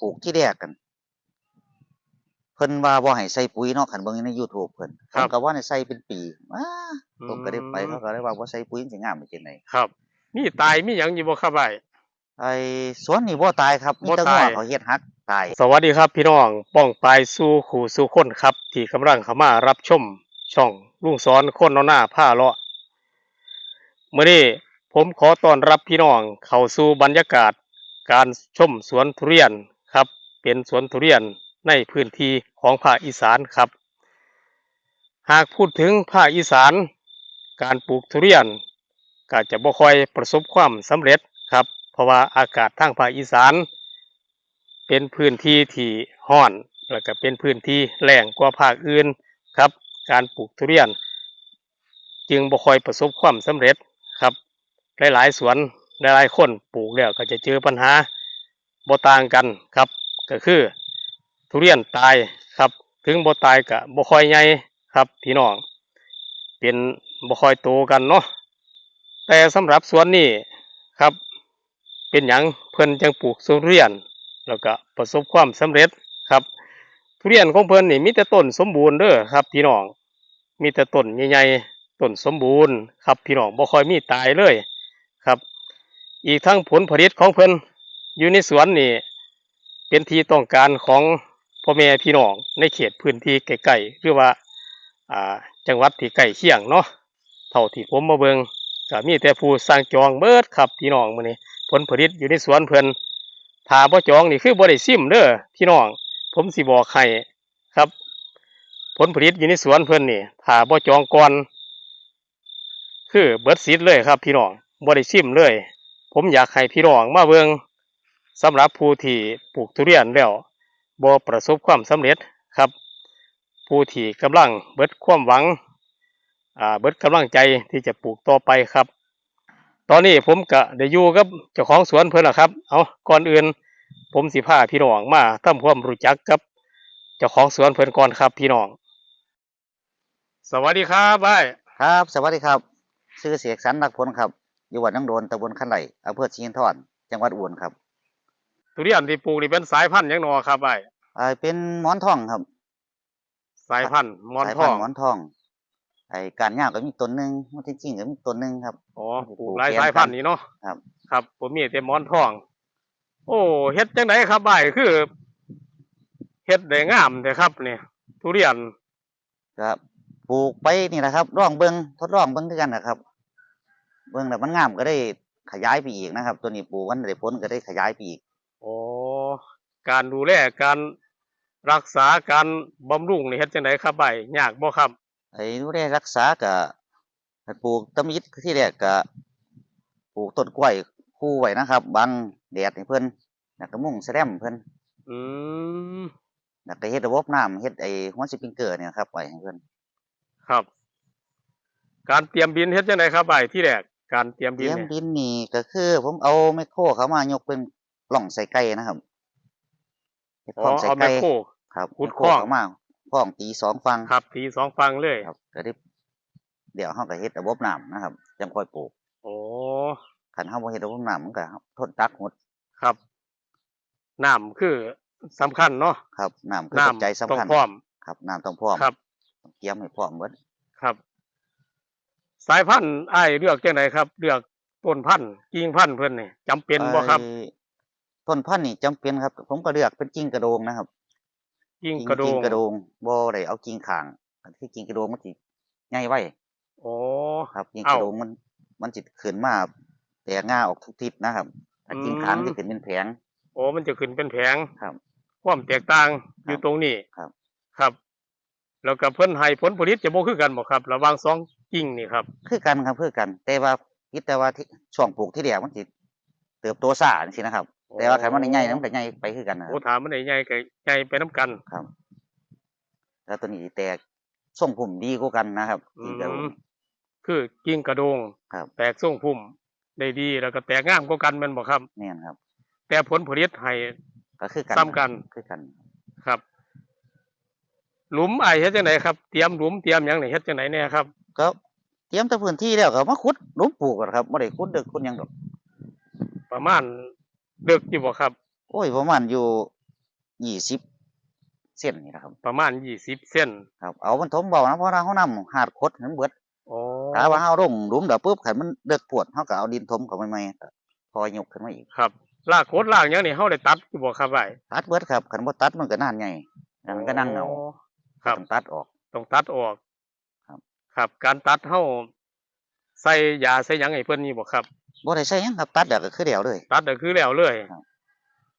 ปลูกที่แรกกัน เพิ่นว่าบ่ให้ใส่ปุ๋ยเนาะคันเบิ่งใน YouTube เพิ่นครับผมก็ว่าให้ใส่เป็นปีอ้าผมก็ได้ไปอืมเขาก็เลยว่าบ่ใส่ปุ๋ยมันสิงามไปจังไดครับ มีตายมีหยังอยู่บ่ครับไอ้ ไอ้สวนนี่บ่ตายครับมีบ่แต่ตายงัวเขาเฮ็ดหักตาย สวัสดีครับพี่น้องป้องปลายสู่ขู่สู่คนครับ ที่กำลังเข้ามารับชมช่องลุงสอนคนเอาหน้าผ้าเลาะมื้อนี้ผมขอต้อนรับพี่น้องเข้าสู่บรรยากาศ การชมสวนทุเรียน ครับ เป็นสวนทุเรียนในพื้นที่ของภาคอีสานครับ หากพูดถึงภาคอีสาน การปลูกทุเรียนก็จะบ่ค่อยประสบความสำเร็จครับ เพราะว่าอากาศทางภาคอีสาน เป็นพื้นที่ที่ห้อนแล้วก็เป็นพื้นที่แล้งกว่าภาคอื่นครับ การปลูกทุเรียน จึงบ่ค่อยประสบความสำเร็จครับ หลายๆสวนหลายๆคนปลูกแล้วก็จะเจอปัญหา บ่ต่างกันครับ ก็คือทุเรียนตายครับ ถึงบ่ตายก็บ่ค่อยใหญ่ครับพี่น้อง เป็นบ่ค่อยโตกันเนาะแต่สำหรับสวนนี้ครับ เป็นหยังเพิ่นจังปลูกทุเรียน แล้วก็ประสบความสำเร็จครับ ทุเรียนของเพิ่นนี่มีแต่ต้นสมบูรณ์เด้อครับ พี่น้อง มีแต่ต้นใหญ่ๆต้นสมบูรณ์ ครับพี่น้องบ่ค่อยมีตายเลยครับ อีกทั้งผลผลิตของเพิ่น อยู่ในสวนนี่ เป็นที่ต้องการของพ่อแม่พี่น้องในเขตพื้นที่ใกล้ๆหรือว่าจังหวัดที่ใกล้เคียงเนาะเท่าที่ผมมาเบิงก็มีแต่ผู้สร้างจองเบิดครับพี่น้องมื้อนี้ผลผลิตอยู่ในสวนเพิ่นถาบ่จองนี่คือบ่ได้ซิมเด้อพี่น้อง ผมสิบอกให้ครับ ผลผลิตอยู่ในสวนเพิ่นนี่ถาบ่จองก่อนคือเบิดสิทธิ์เลยครับพี่น้องบ่ได้ซิมเลย ผมอยากให้พี่น้องมาเบิง สำหรับผู้ที่ปลูกทุเรียนแล้วบ่ประสบความสำเร็จครับ ผู้ที่กำลังเบิดความหวังเบิดกำลังใจที่จะปลูกต่อไปครับ ตอนนี้ผมก็ได้อยู่กับเจ้าของสวนเพิ่นล้วครับ เอาก่อนอื่น ผมสิพาพี่น้องมาทำความรู้จักกับเจ้าของสวนเพิ่นก่อนครับ พี่น้อง สวัสดีครับบ้ายครับ สวัสดีครับชื่อเสกสรรรักผลครับ อยู่วัดนังโดนตำบลขันไหลอำเภอชิงทอนจังหวัดอุบลครับ ทุเรียนที่ปลูกนี่เป็นสายพันธุ์หยังหนอครับบ้ายไอ้เป็นหมอนทองครับสายพันธุ์หมอนสายทพัอนงธุ์หมอนทองไอ้การย่างก็มีต้นหนึ่งมันจริงๆก็มีต้นหนึ่งครับ อ๋อปลูกปลูกหลายแกนสายพันธุ์นี่เนาะครับ ครับ ผมมีแต่หมอนทอง โอ้เฮ็ดจังไดครับบ้ายคือเฮ็ดได้งามแต่ครับเนี่ยทุเรียนครับปลูกไปนี่นะครับร่องเบิงทดลองเบิงด้วยกันนะครับ เบิงแล้วมันงามก็ได้ขยายไปอีกนะครับ ตัวนี้ปลูกมันได้ผลก็ได้ขยายไปอีกโอ้ การดูแลการรักษาการบำรุงนี่เฮ็ดจังไดครับใบยากบ่ครับไอ้ดูแลรักษาก็ปลูกตะมิดที่แรกก็ปลูกต้นกล้วยคู่ไว้นะครับบังแดดให้เพิ่นแล้วก็มุงแสลมเพิ่นอืมแล้วก็เฮ็ดระบบน้ำเฮ็ดไอ้หัวสปริงเกอร์เนี่ยครับไว้ให้เพิ่นครับ การเตรียมดินเฮ็ดจังไดครับใบที่แรกการเตรียมเตดิรีนยมเนี่ยดินนี่ก็คือ ผมเอาแมคโครเขามายกเป็นปล่องใส่ไก่นะครับเฮ็ดอ๋ คอลองใส่เอาแมไก่คโครครับขุดแมโรคลองเขามาคลองตีสองฟังครับทีสองฟังเลยครับก็ได้เดี๋ยวเฮาก็เฮ็ดระบบน้ำนะครับจังค่อยปลูกโอ้คันเฮาบ่เฮ็ดระบบน้ำมันก็ทนตักหมดครับน้ำคือสำคัญเนาะครับน้ำคือน้ปัจจัยสำำต้องคัญพร้อมครับน้ำต้องพร้อมครับต้องเตรียมให้พร้อมหมดครับ สายพันธุ์อ้ายเลือกจังไดครับ เลือกต้นพันธุ์กิ่งพันธุ์เพิ่นนี่จำเป็นบ่ครับไอ้ ต้นพันธุ์นี่จำเป็นครับ ผมก็เลือกเป็นกิ่งกระโดงนะครับกิ่งกระโดกิ่งงกระโดงบ่ได้เอากิ่งข้างอันที่กิ่งกระโดงมันสิใหญ่ไว้โอ้ครับกิ่งเอ้ากระโดงมัน มันสิขึ้นมาแตกง่าออกทุกทิศนะครับถ้ากิ่งข้างอืมจะขึ้นเป็นแผงโอ้มันจะขึ้นเป็นแผงครับความแตกต่างครับอยู่ตรงนี้ครับ ครับ แล้วก็เพิ่นให้ผลผลิตจะบ่คือกันบ่ครับ ระหว่างสองกิ่งนี่ครับ คือกันครับคือกัน แต่ว่าคิดแต่ว่าที่ช่วงปลูกที่แรกมันสิเติบโตช้าจังซี่นะครับ แต่ว่าคันมันได้ใหญ่นะมันก็ใหญ่ไปคือกันนะคโอ้รับถามมันได้ใหญ่ก็ใหญ่ไปนํกันครับ แล้วตัวนี้สิแตกทรงผมดีกว่ากันนะครับอืกิ่งกระโดงมคือกิ่งกระโดงครับแตกทรงพุ่มได้ดีแล้วก็แตกงามกว่ากันแม่นบ่ครับแม่นครับ แต่ผลผลิตให้ก็คือกันซ้ำกันคือกัน ครับ หลุมอ้ายเฮ็ดจังไดครับเตรียมหลุมเตรียมหยังนี่เฮ็ดจังไดแน่ครับก็เตรียมแต่พื้นที่แล้วก็มาขุดหลุมปลูกกันครับบ่ได้ขุดดึกขุดหยังดอกประมาณ เดึกอยู่บ่ครับ โอ้ยประมาณอยู่ยี่สิบเส้นนี่นะครับ ประมาณยี่สิบเส้นครับเอามันถมเบานะเพราะว่าเขานำหาดคดให้มันเบิดโอ้ถ้าว่าเขาลงหลุมเดี๋ยวปุ๊บขันมันเดือดปวดเขาก็เอาดินถมเข้าไปใหม่ก็พอยกขึ้นมาอีกครับลากโคตรลากหยังนี่เฮาได้ตัดอยู่บ่ครับไอ้ตัดเบิดครับขันบ่ตัดมันก็นานใหญ่แล้วมันก็นั่งเหงาโอ้ครับต้องตัดออกต้องตัดออก ครับ ครับ การตัดเฮาใส่ยาใส่หยังให้เพิ่นนี่บ่ครับ บ่ได้ใช้หยังครับตัดเดี๋ยวก็คือเดียวเลยตัดก็คือแล้วเลย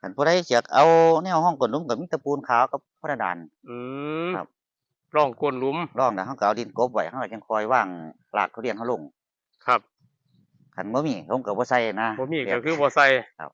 ขันผู้ใดอยากเอาแนวห้องกดหลุมกับมิตรปูนขาวกับพระดาน อืมครับ ร่องก้นหลุมร่องเดี๋ยวเขาก็เอาดินกบไว้เขาก็จังคอยว่างหลากทุเรียนเขาลงครับขันบ่มีผมก็บ่ใส่นะบ่มีแบก็บคือบ่ใส่ครับ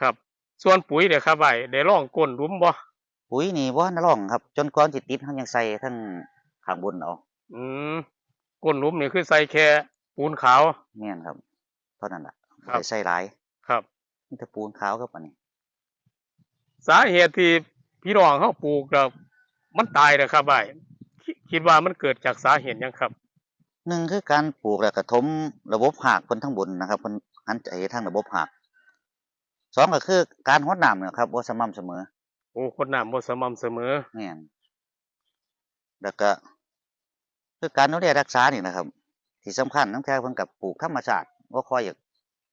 ครับ ส่วนปุ๋ยเด้อครับไอ้ได้ร่องก้นหลุมบ่ปุ๋ยนี่บ่น่าร่องครับ จนก่อนสิติดเขายังใส่ทั้งข้างบนเอาอืมก้นหลุมนี่คือใส่แค่ปูนขาวแม่นครับ เท่านั้นล่ะครับบ่ได้ใส่หลาย ครับมีแต่ปูนขาวกับอันนี้ สาเหตุที่พี่น้องเขาปลูกแล้วมันตายนะครับไอ้คิดคิดว่ามันเกิดจากสาเหตุหยังครับหนึ่งคือการปลูกแล้วก็ถมระบบหากเพิ่นทั้งบนนะครับเพิ่นหันใจทางระบบหากสองก็คือการรดน้ำเนี่ยครับบ่สม่ำเสมอ โอ้คนน้ำบ่สม่ำเสมอแม่นแล้วก็คือการดูแลรักษานี่นะครับ ที่สำคัญตั้งแต่เพิ่นกับปลูกธรรมชาติ บ่ค่อยอยาก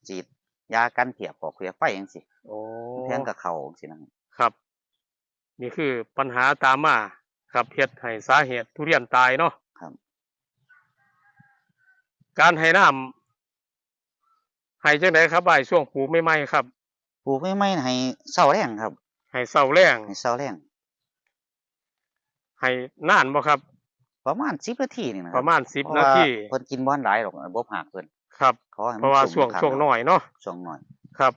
ฉีดยากันเพียปอกเพียไฟจังซี่โอ้แทงกับเขาจังซี่นะครับครับ นี่คือปัญหาตามมาครับเฮ็ดให้สาเหตุทุเรียนตายเนาะครับ การให้น้ำให้จังไดครับบ่ายช่วงปลูกใหม่ๆครับปลูกไม่ไม่ให้เศร้าแรงครับ ให้เศร้าแรงให้เศร้าแรงให้นานบ่ครับ ประมาณ10นาทีนี่นะคปรับระมาณสิบเพราะนาว่าทีเพิ่นกินบ่ทันหลายหรอกระบบหากเพิ่น ครับ ขอให้มันเพราะว่าสุ่มช่วงคักช่วงน้อยเนาะช่วงน้อย ครับ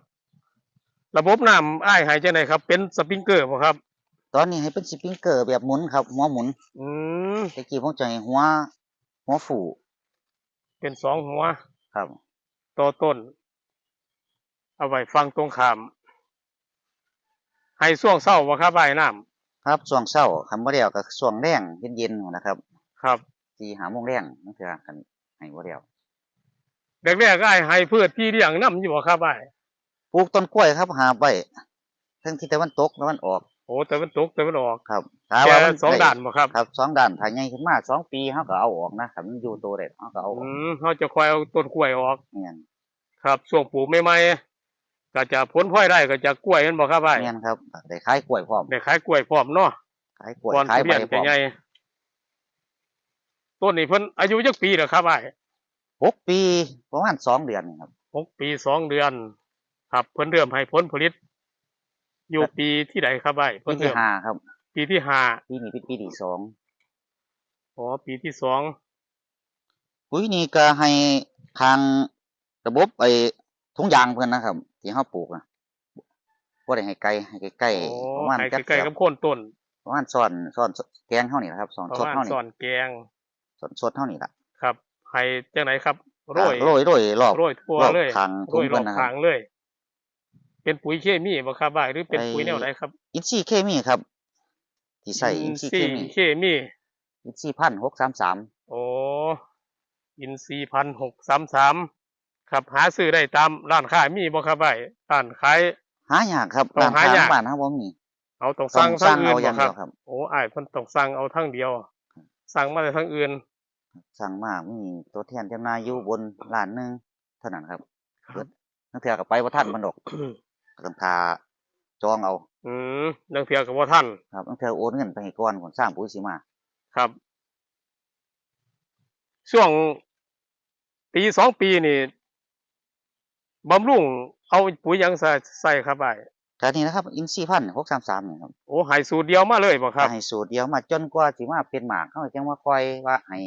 ระบบน้ำอ้ายให้จังไดครับ เป็นสปริงเกอร์บ่ครับ ตอนนี้ให้เป็นสปริงเกอร์แบบหมุนครับ หัวหมุนอืมตะกี้ผมจะให้หัว หัวฝูเป็นสองหัวครับต่อต้น เอาไว้ฟังตรงข้าม ให้ช่วงเศร้าบ่ครับอ้ายน้ำครับช่วงเช้าคำบ่แล้วก็ช่วงแรงเย็นๆนะครับครับ สี่หาโมงแรงนั่นคือกันให้บ่แล้ว แรกๆก็อ้ายให้พืชที่เลี้ยงน้ำอยู่บ่ครับอ้ายปลูกต้นกล้วยครับหาใบทั้งทิศตะวันตกตะวันออกโอ้แต่มันตกแต่มันออกครับถ้าแค่ว่ามันสองด่านบ่ครับครับสองด้านถ้าใหญ่ขึ้นมาสองปีเฮาก็เอาออกนะครับมันอยู่โตได้เฮาก็เอาออกอืมเขาจะคอยเอาต้นกล้วยออกแม่นครับช่วงปลูกใหม่ๆก็จะผลพลอยได้ก็จะกล้วยแมันบ่ครับอ้ายแม่นครับได้ขายกล้วยพร้อมได้ขายกล้วยพร้อมเนาะขายกล้วยก่อนขายทุใบเรียนพร้จะอมใหญ่ต้นนี้เพิ่นอายุจักปีเหรอครับอ้าย หกปีประมาณสองเดือนนี่ครับหกปีสองเดือน ครับเพิ่นเริ่มให้ผลผลิต อยู่ปีที่ใดครับอ้ายปีเพิ่นที่เริ่มห้าครับ ปีที่ห้าปีนี้เป็นปีที่สองอ๋อปีที่สองปุ๋ยนี่ก็ให้ทางระบบไอ้ถุงยางเพิ่นนะครับ ที่เฮาปลูกนะบ่ได้ให้ไกลให้ใกล้โอ้ๆประมาณให้จักใกล้ๆกับโคนต้นประมาณซ้อนซ้อนแกงเท่านี้นะครับซ้อนประสดมาณเท่านี้สอนแกงซ้อนสดเท่านี้ล่ะครับ ให้จังไหนครับโรยโรยโรยรอบโรยทั่วรอบเลยทางโรถุงยรเพิ่อนบนะครัทาบงเลย เป็นปุ๋ยเคมีบ่ครับอ้ายหรือเป็นไอ้ปุ๋ยแนวไหนครับ อินทรีย์เคมีครับ ที่ใส่อินทรีย์เคมีเคมีอินทรีย์พันหกสามสามโอ้อินซีพันหกสามสามครับหาซื้อได้ตามร้านค้ามีบ่ครับไอ้ร้านขายหายากครับต้องหายากร้นค้บ้านครับผมมีเอาต้องต้สั่องงทาสั่งงอื่นเอาอบ่ย่างคเดีรับยวครับ โอ้อ้ายเพิ่นต้องสั่งเอาทั้งเดียว สั่งมาแต่ทั้งอื่น สั่งมามีตัวแทนจำหน่ายอยู่บนร้านหนึงเท่านั้นครับครับเบิดนักเที่ยวกับไปว่าท่านมันดอกก็ต้องทาจองเอาอืมนังเพียกับว่าท่าน ครับนักเที่ยวโอนเงินไปให้ก่อนก่อนสร้างปุ๋ยสิมา ครับ ช่วงปีสองปีนี่บำรุงเอาปุ๋ยหยังใส่ใส่ครับไอ้การนี้นะครับ อินทรีย์พันหกสามสามนี่ครับโอ้ใหายสูตรเดียวมาเลยบ่ครับ ให้สูตรเดียวมาจนกว่าสิมาเป็นหมากเขาจังว่าคอยว่าให้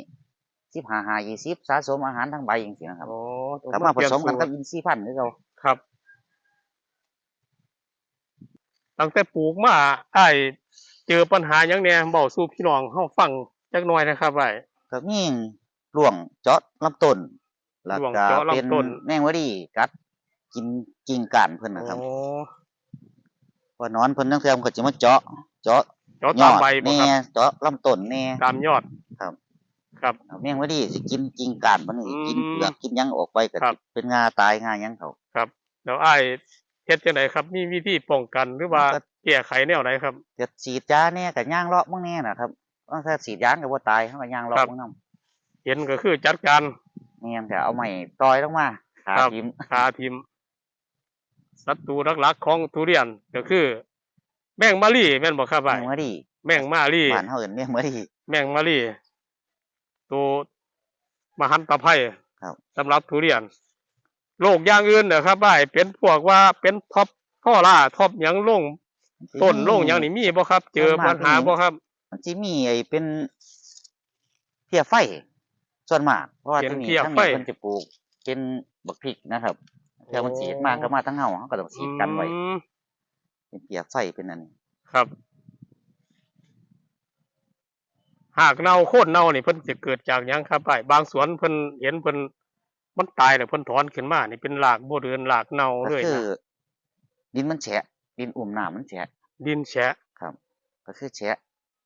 สิบห้าห้ายี่สิบสะสมอาหารทั้งใบอย่างนี้นะครับโอ้ต้องกลับมาผเปลี่ยสมกันสูกัตบรอินทรีย์พันธุ์คือเราครับ ตั้งแต่ปลูกมาไอ้ายเจอปัญหาหยังเนี่ยเบาสู่พี่น้องเฮาฟังจักหน่อยนะครับไอ้ายก็มีร่วงเจาะลำต้นแล้วร่วงก็เจาะลำเป็นต้นแมงวดีกัด กินกิ่งก้านเพิ่นนะครับโอ้ว่านอนเพิ่นทั้งเทื่อมันก็จะมาเจาะ เจาะเจาะยตามอดใบบ่แน่ครับเจาะลำต้นแน่ตามยอดครับ ครับแมงวดีสิกินกิ่งก้านมันนี่กินอืมเปลือกกินหยังออกไปก็ครับเป็นงาตายงาหยังเขา ครับ แล้วไอ้ายเฮ็ดจังไดครับ มีวิธีป้องกันหรือว่าก็ แก้ไขแนวไหนครับ จะฉีดยาเนี่ยกับย่างเลาะมึงแน่นะครับว่าถ้าฉีดยาก็บ่ตายเขาก็ย่างเลาะครับ มึงนํเห็นก็คือจัดการ เนียนก็เอาไม้ต่อยลงมาขาครับ ทิ่มคาทิมศัตรูหลักๆของทุเรียนก็คือ แมงมารีแม่นบ่ครับแมไอ้งมาดีแมงมารีบ้านเฮาเอิ้นแมงมาดีแมงมารี ตัวมหันตภัยครับ สำหรับทุเรียนโรคอย่างอื่นเนอะครับไอ้เป็นพวกว่าเป็นท็อปท่อล่าท็อปหยังลงต้นลงหยังนี่มีบ่ครับ เจอปัญหาบ่ครับ มันสิมีไอ้เป็นเพียไฟ ส่วนมาก เพราะว่าเป็นที่นี่เพี้ยทั้งไฟ นี้เพิ่นจะปลูก เป็นบักพริกนะครับถ้ามันสีดมากก็มาทั้งเฮาเฮาก็ต้องสีดกันไว้อืมเป็นเพียไฟเป็นอันนี้ ครับ หากเน่าโค่นเน่านี่เพิ่นจะเกิดจากหยังครับไอ้บางสวนเพิ่นเห็นเพิ่นมันตายแล้วเพิ่นถอนขึ้นมานี่เป็นรากบ่เรือนรากเน่าก็เลยคือ นะดินมันแฉะ ดินอุ่มน้ำมันแฉะ ดินแฉะครับก็คือแฉะ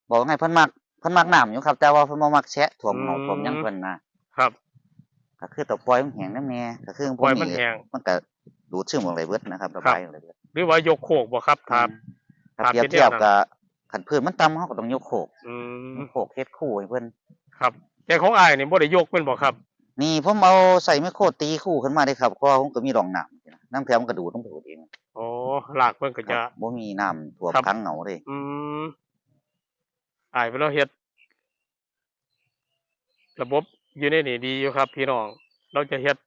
บอกไงเพิ่นมักเพิ่นมักน้ำอยู่ครับ แต่ว่าเพิ่นบ่มักแฉะถ่วมเงาถ่วมหยังเพิ่นนะครับก็คือต้องปล่อยมันแห้งนำแน่ก็คือปล่อยมันแห้ง มันก็ดูดซึมลงไปเบิดนะครับระบายลงไปเบิดหรือว่ายกโคกบ่ครับครับถ้าครับเปรียบเป็นแนวเทียบนั้น กับ ขันพื้นมันต่ำเขาก็ต้องยกโขกอืมโขกเฮ็ดคู่ให้เพิ่นครับ แต่ของอ้ายนี่บ่ได้ยกแม่นบ่ครับ นี่ผมเอาใส่ไมโครตีคู่ขึ้นมาได้ครับเพราะว่าผมก็มีรองน้ำน้ำเทียมมันก็ดูดลงไปเองอ๋อรากเพิ่นก็คจะ รับบ่มีน้ำท่วมครับ ขังเหงาเลยอืมอ้ายเพิ่นเราเฮ็ด ระบบอยู่ในนี่ดีอยู่ครับ พี่น้อง เราจะเฮ็ด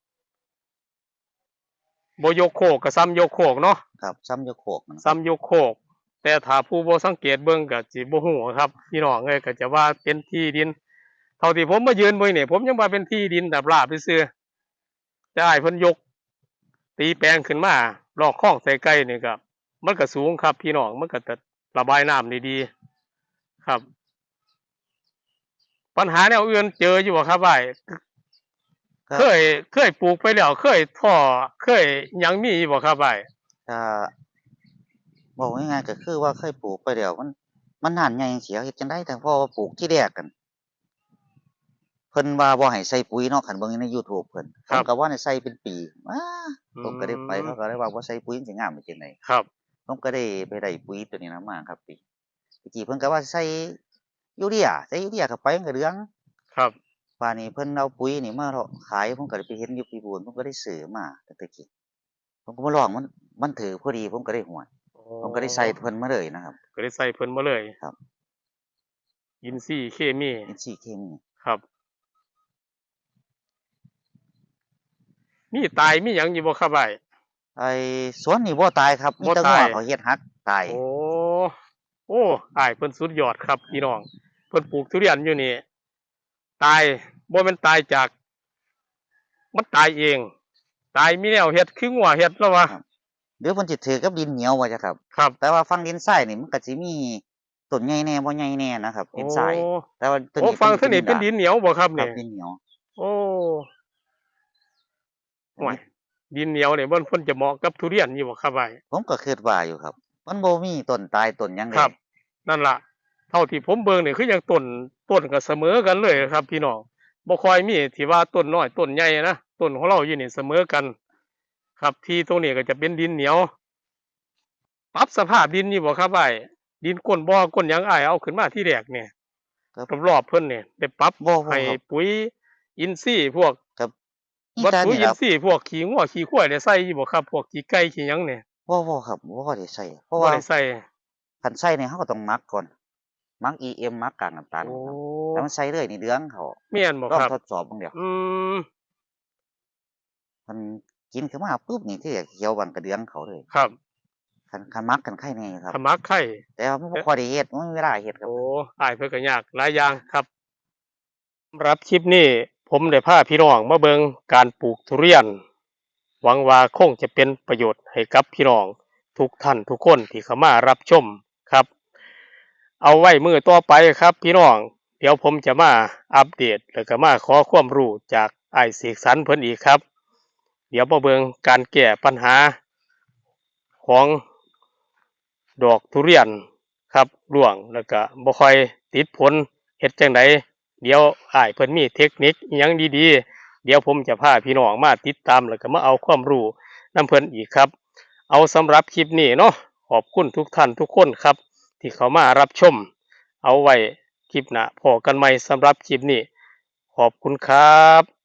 บ่ยกโคกก็ซ้ำยกโคกเนาะ ครับซ้ำยกโขกมันซ้ำยกโคก แต่ถ้าผู้บ่สังเกตเบิ่งก็สิบ่ฮู้ครับพี่น้องเอ้ยก็จะว่าเป็นที่ดิน เท่าที่ผมมายืนเบิ่งนี่ผมยังว่าเป็นที่ดินแบบราบซื่อๆแต่อ้ายเพิ่นยก ตีแปลงขึ้นมาลอกคลองใส่ไก่นี่ครับมันก็สูงครับ พี่น้องมันก็จะระบายน้ำได้ดีครับ ปัญหาแนวอื่นเจออยู่บ่ครับอ้ายก็เคยเคยปลูกไปแล้ว เคยท่อเคยหยังมีอยู่บ่ครับอ้ายถ้า บอกง่ายๆก็คือว่าเคยปลูกไปแล้วมันมันนานใหญ่จังเสียเฮ็ดจังได๋แต่พอปลูกที่แรกกัน เพิ่นว่าบ่ให้ใส่ปุ๋ยเนาะคันเบิ่งใน YouTube เพิ่นผมก็ว่าให้ใส่เป็นปีว้าผมก็ได้ไปเขาก็ได้ว่าบ่ใส่ปุ๋ยมันสิงามไปจังได ครับ ผมก็ได้ไปได้ปุ๋ยตัวนี้นะมาครับปีตะกี้เพิ่นก็ว่าใส่ยูเรียใส่ยูเรียเข้าไปมันก็เหลืองครับ ป่านนี้เพิ่นเอาปุ๋ยนี่มาขายผมก็ได้ไปเห็นอยู่ปีบูนผมก็ได้ซื้อมาแต่ตะกี้ผมก็มาลองมันมันถือพอดีผมก็ได้หวย ผมก็ได้ใส่เพิ่นมาเลยนะครับ ก็ได้ใส่เพิ่นมาเลยครับอินทรีย์เคมีอินทรีย์เคมีครับมีตายมีหยังอยู่บ่ครับอ้ายไอ้สวนนี่บ่ตายครับมีบ่แต่ตายงัวเขาเฮ็ดหักตาย โอ้โอ้อ้ายเพิ่นสุดยอดครับพี่น้อง เพิ่นปลูกทุเรียนอยู่นี่ ตายบ่แม่นตายจาก มันตายเอง ตายมีแนวเฮ็ดคืองัวเฮ็ดแล้ววะ เดี๋ยวเพิ่นสิถือกับดินเหนียวว่าจ้ะครับ ครับ แต่ว่าฝั่งดินทรายนี่มันก็สิมีต้นใหญ่แน่บ่ใหญ่แน่นะครับดินทรายโอ้แต่ว่าตัวโอ้นี้ฟังเท่านี้เป็นดินเหนียวบ่ครับครันี่บดินเหนียวโอ้ห่วยดินเหนียวเนี่ยมันเพิ่นจะเหมาะกับทุเรียนอยู่บ่ครับไอ้ผมก็คิดว่าอยู่ครับ มันบ่มีต้นตายต้นหยังเลยครับ นั่นล่ะ เท่าที่ผมเบิ่งนี่คือยังต้นต้นก็เสมอกันเลยครับ พี่น้องบ่ค่อยมีที่ว่าต้นน้อยต้นใหญ่นะต้นของเราอยู่นี่เสมอกัน ครับที่ตรงนี้ก็จะเป็นดินเหนียวปรับสภาพดินนี่บ่ครับไอ้ดินก้นบ่อก้นหยังไอ้ายเอาขึ้นมาที่แรกเนี่ยครับรอบๆเพิ่นเนี่ยได้ปรับบ่บ่ให้ครับปุ๋ยอินทรีย์พวกนี่วัตแต่ถุนี่อิคนรับทรีย์พวกขี้งัวขี้ควายได้ใส่อยู่บ่ครับ พวกขี้ไก่ขี้หยังเนี่ยบ่บ่ครับบ่ได้ใส่เพราะบ่ว่าได้ใส่คันใส่เนี่ยเขาก็ต้องหมักก่อนหมัก EM หมักกากน้ำตาลโอ้ครับแล้วมันใส่เลยนี่เดืองเขาแม่นบ่ลองครับ ทดสอบเบิ่งเดียวอืม มัน กินขึ้นมาปุ๊บนี่คือเขียวบังกระเดืองเขาเลยครับคันคันหมักกันไข่แน่ครับขมักไข่แต่ว่ามันบ่ค่อยได้เฮ็ดมันมีเวลาเฮ็ดครับโอ้อายเพิ่นก็ยากหลายอย่างครับสำหรับคลิปนี้ผมได้พาพี่น้องมาเบิ่งการปลูกทุเรียน หวังว่าคงจะเป็นประโยชน์ให้กับพี่น้อง ทุกท่านทุกคนที่เข้ามารับชมครับ เอาไว้มือต่อไปครับ พี่น้อง เดี๋ยวผมจะมาอัปเดต แล้วก็มาขอความรู้จากไอ้ายเสกสรรเพิ่นอีกครับเดี๋ยวมาเบิ่งการแก้ปัญหาของดอกทุเรียนครับร่วงแล้วก็บ่ค่อยติดผลเฮ็ดจังไดเดี๋ยวอ้ายเพิ่นมีเทคนิคอิหยังดีๆ เดี๋ยวผมจะพาพี่น้องมาติดตามแล้วก็มาเอาความรู้นํเพิ่นอีกครับ เอาสำหรับคลิปนี้เนาะขอบคุณทุกท่านทุกคนครับ ที่เขามารับชม เอาไว้คลิปหน้าพอกันใหม่สำหรับคลิปนี้ ขอบคุณครับ